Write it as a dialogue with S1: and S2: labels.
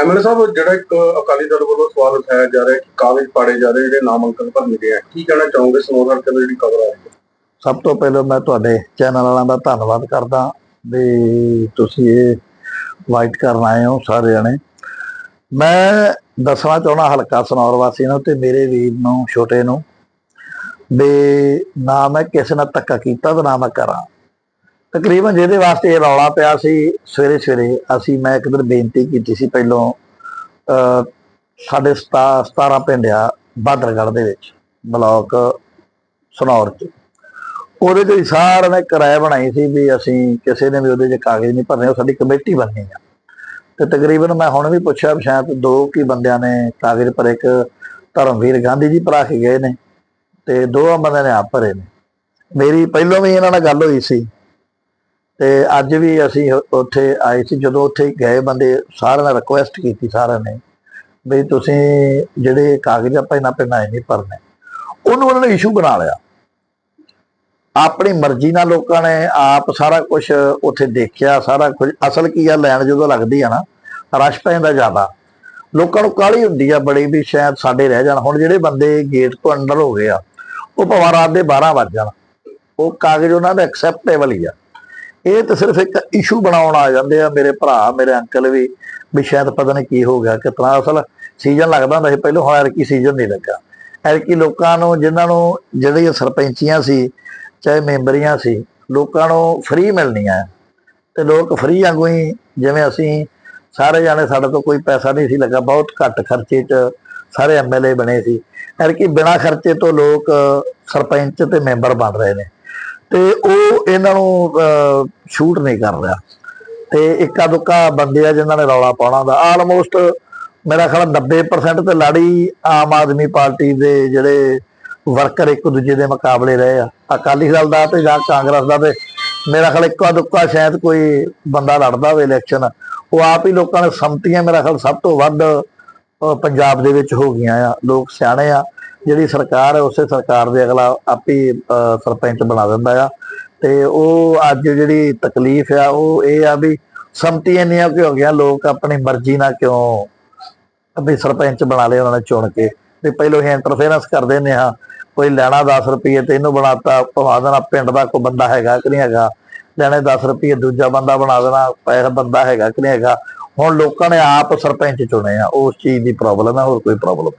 S1: MLA ਸਾਹਿਬ, ਜਿਹੜਾ ਇੱਕ ਅਕਾਲੀ ਦਲ ਵੱਲੋਂ ਸਵਾਲ ਉਠਾਇਆ ਜਾ ਰਿਹਾ ਹੈ ਕਿ ਕਾਗਜ਼ ਪਾੜੇ ਜਾ ਰਹੇ ਜਿਹੜੇ ਨਾਮਾਂਕਨ ਭਰਨੇ ਗਏ ਆ, ਕੀ ਕਹਿਣਾ ਚਾਹੋਗੇ ਸਨੋਰ ਹਲਕੇ ਦੀ ਜਿਹੜੀ ਖਬਰ ਆ ਰਹੀ
S2: ਸਭ ਤੋਂ ਪਹਿਲਾਂ ਮੈਂ ਤੁਹਾਡੇ ਚੈਨਲ ਵਾਲਿਆਂ ਦਾ ਧੰਨਵਾਦ ਕਰਦਾ ਵੀ ਤੁਸੀਂ ਇਹ ਵਾਈਟ ਕਰਨ ਆਏ ਹੋ ਸਾਰੇ ਜਣੇ। ਮੈਂ ਦੱਸਣਾ ਚਾਹਣਾ ਹਲਕਾ ਸਨੌਰ ਵਾਸੀ ਨੂੰ ਤੇ ਮੇਰੇ ਵੀਰ ਨੂੰ, ਛੋਟੇ ਨੂੰ, ਵੀ ਨਾ ਮੈਂ ਕਿਸੇ ਨਾਲ ਧੱਕਾ ਕੀਤਾ ਤੇ ਨਾ ਮੈਂ ਕਰਾਂ। ਤਕਰੀਬਨ ਜਿਹਦੇ ਵਾਸਤੇ ਇਹ ਰੌਲਾ ਪਿਆ ਸੀ, ਸਵੇਰੇ ਸਵੇਰੇ ਅਸੀਂ, ਮੈਂ ਇੱਕ ਦਿਨ ਬੇਨਤੀ ਕੀਤੀ ਸੀ ਪਹਿਲੋਂ, ਅਹ, ਸਾਡੇ 17 ਪਿੰਡ ਆ ਬਾਦਰਗੜ੍ਹ ਦੇ ਵਿੱਚ, ਬਲਾਕ ਸਨੌਰ ਚ। ਉਹਦੇ ਤੇ ਸਾਰਿਆਂ ਨੇ ਕਿਰਾਏ ਬਣਾਈ ਸੀ ਵੀ ਅਸੀਂ ਕਿਸੇ ਨੇ ਵੀ ਉਹਦੇ 'ਚ ਕਾਗਜ਼ ਨਹੀਂ ਭਰਨੇ, ਉਹ ਸਾਡੀ ਕਮੇਟੀ ਬਣਨੀ ਆ। ਤੇ ਤਕਰੀਬਨ ਮੈਂ ਹੁਣ ਵੀ ਪੁੱਛਿਆ ਵੀ ਸ਼ਾਇਦ ਦੋ ਕੀ ਬੰਦਿਆਂ ਨੇ ਕਾਗਜ਼ ਭਰੇ, ਇੱਕ ਧਰਮਵੀਰ ਗਾਂਧੀ ਜੀ ਭਰਾ ਕੇ ਗਏ ਨੇ, ਤੇ ਦੋ ਬੰਦਿਆਂ ਨੇ ਆਪ ਭਰੇ ਨੇ। ਮੇਰੀ ਪਹਿਲੋਂ ਵੀ ਇਹਨਾਂ ਨਾਲ ਗੱਲ ਹੋਈ ਸੀ ਤੇ ਅੱਜ ਵੀ ਅਸੀਂ ਉੱਥੇ ਆਏ ਸੀ, ਜਦੋਂ ਉੱਥੇ ਗਏ ਬੰਦੇ ਸਾਰਿਆਂ ਨੇ ਰਿਕੁਐਸਟ ਕੀਤੀ ਸਾਰਿਆਂ ਨੇ ਵੀ ਤੁਸੀਂ ਜਿਹੜੇ ਕਾਗਜ਼ ਆਪਾਂ ਇਹਨਾਂ ਪਿੰਡਾਂ ਨਹੀਂ ਭਰਨੇ, ਉਹਨੂੰ ਉਹਨਾਂ ਨੇ ਇਸ਼ੂ ਬਣਾ ਲਿਆ। ਆਪਣੀ ਮਰਜ਼ੀ ਨਾਲ ਲੋਕਾਂ ਨੇ ਆਪ ਸਾਰਾ ਕੁਝ ਉੱਥੇ ਦੇਖਿਆ, ਸਾਰਾ ਕੁਝ ਅਸਲ ਕੀ ਆ, ਲੈਣ ਜਦੋਂ ਲੱਗਦੀ ਆ ਨਾ, ਰਸ਼ ਪੈਂਦਾ ਜ਼ਿਆਦਾ। ਲੋਕਾਂ ਨੂੰ ਕਾਹਲੀ ਹੁੰਦੀ ਆ ਬੜੀ ਵੀ ਸ਼ਾਇਦ ਸਾਡੇ ਰਹਿ ਜਾਣ। ਹੁਣ ਜਿਹੜੇ ਬੰਦੇ ਗੇਟ ਤੋਂ ਅੰਦਰ ਹੋ ਗਏ ਆ, ਉਹ ਭਾਵੇਂ ਰਾਤ ਦੇ 12 ਵੱਜ ਜਾਣ। ਉਹ ਕਾਗਜ਼ ਉਹਨਾਂ ਦਾ ਐਕਸੈਪਟੇਬਲ ਹੀ ਆ। ਇਹ ਤਾਂ ਸਿਰਫ ਇੱਕ ਇਸ਼ੂ ਬਣਾਉਣ ਆ ਜਾਂਦੇ ਆ, ਮੇਰੇ ਭਰਾ, ਮੇਰੇ ਅੰਕਲ ਵੀ ਵੀ ਸ਼ਾਇਦ ਪਤਾ ਨਹੀਂ ਕੀ ਹੋ ਗਿਆ, ਕਿਤਨਾ ਅਸਲ ਸੀਜ਼ਨ ਲੱਗਦਾ ਹੁੰਦਾ ਸੀ, ਪਹਿਲਾਂ ਹੁਣ ਐਰਕੀ ਸੀਜ਼ਨ ਨਹੀਂ ਲੱਗਾ। ਐਰਕੀ ਲੋਕਾਂ ਨੂੰ, ਜਿਨ੍ਹਾਂ ਨੂੰ ਜਿਹੜੀਆਂ ਸਰਪੰਚੀਆਂ ਸੀ, ਚਾਹੇ ਮੈਂਬਰੀਆਂ ਸੀ, ਲੋਕਾਂ ਨੂੰ ਫ੍ਰੀ ਮਿਲਣੀਆਂ ਤੇ ਲੋਕ ਫ੍ਰੀ ਵਾਂਗੂ ਹੀ, ਜਿਵੇਂ ਅਸੀਂ ਸਾਰੇ ਜਾਣੇ, ਸਾਡੇ ਤੋਂ ਕੋਈ ਪੈਸਾ ਨਹੀਂ ਸੀ ਲੱਗਾ, ਬਹੁਤ ਘੱਟ ਖਰਚੇ 'ਚ ਸਾਰੇ ਐਮਐਲਏ ਬਣੇ ਸੀ। ਐਰਕੀ ਬਿਨਾਂ ਖਰਚੇ ਤੋਂ ਲੋਕ ਸਰਪੰਚ ਤੇ ਮੈਂਬਰ ਬਣ ਰਹੇ ਨੇ। ਤੇ ਉਹ ਇਹਨਾਂ ਨੂੰ ਸ਼ੂਟ ਨਹੀਂ ਕਰ ਰਿਹਾ। ਤੇ ਇੱਕਾ ਦੁੱਕਾ ਬੰਦੇ ਆ ਜਿਨ੍ਹਾਂ ਨੇ ਰੌਲਾ ਪਾਉਣਾ ਹੁੰਦਾ। ਆਲਮੋਸਟ ਮੇਰਾ ਖਿਆਲ 90% ਤੇ ਲਾੜੀ ਆਮ ਆਦਮੀ ਪਾਰਟੀ ਦੇ ਜਿਹੜੇ ਵਰਕਰ ਇੱਕ ਦੂਜੇ ਦੇ ਮੁਕਾਬਲੇ ਰਹੇ ਆ। ਅਕਾਲੀ ਦਲ ਦਾ ਤੇ ਜਾਂ ਕਾਂਗਰਸ ਦਾ ਤੇ ਮੇਰਾ ਖਿਆਲ ਇੱਕਾ ਦੁੱਕਾ ਸ਼ਾਇਦ ਕੋਈ ਬੰਦਾ ਲੜਦਾ ਹੋਵੇ ਇਲੈਕਸ਼ਨ ਉਹ ਆਪ ਹੀ ਲੋਕਾਂ ਨੇ ਸੰਮਤੀਆਂ ਮੇਰਾ ਖਿਆਲ ਸਭ ਤੋਂ ਵੱਧ ਪੰਜਾਬ ਦੇ ਵਿੱਚ ਹੋ ਗਈਆਂ ਆ। ਲੋਕ ਸਿਆਣੇ ਆ। ਜਿਹੜੀ ਸਰਕਾਰ ਹੈ ਉਸੇ ਸਰਕਾਰ ਦੇ ਅਗਲਾ ਆਪੇ ਅਹ, ਸਰਪੰਚ ਬਣਾ ਦਿੰਦਾ ਆ। ਤੇ ਉਹ ਅੱਜ ਜਿਹੜੀ ਤਕਲੀਫ ਆ, ਉਹ ਇਹ ਆ ਵੀ ਸੰਮਤੀ ਇੰਨੀਆਂ ਕਿ ਹੋ ਗਿਆ ਲੋਕ ਆਪਣੀ ਮਰਜ਼ੀ ਨਾਲ ਕਿਉਂ ਵੀ ਸਰਪੰਚ ਬਣਾ ਲਏ ਉਹਨਾਂ ਨੇ ਚੁਣ ਕੇ। ਤੇ ਪਹਿਲੋਂ ਹੀ ਇੰਟਰਫੇਰੈਂਸ ਕਰਦੇ ਨੇ ਆ ਕੋਈ ਲੈਣਾ 10 ਰੁਪਏ ਤੇ ਇਹਨੂੰ ਬਣਾਤਾ, ਭਵਾ ਦੇਣਾ, ਪਿੰਡ ਦਾ ਕੋਈ ਬੰਦਾ ਹੈਗਾ ਕਿ ਨਹੀਂ ਹੈਗਾ, ਲੈਣੇ 10 ਰੁਪਏ ਦੂਜਾ ਬੰਦਾ ਬਣਾ ਦੇਣਾ, ਪੈਰ ਬੰਦਾ ਹੈਗਾ ਕਿ ਨਹੀਂ ਹੈਗਾ। ਹੁਣ ਲੋਕਾਂ ਨੇ ਆਪ ਸਰਪੰਚ ਚੁਣੇ ਆ, ਉਸ ਚੀਜ਼ ਦੀ ਪ੍ਰੋਬਲਮ ਹੈ ਹੋਰ ਕੋਈ ਪ੍ਰੋਬਲਮ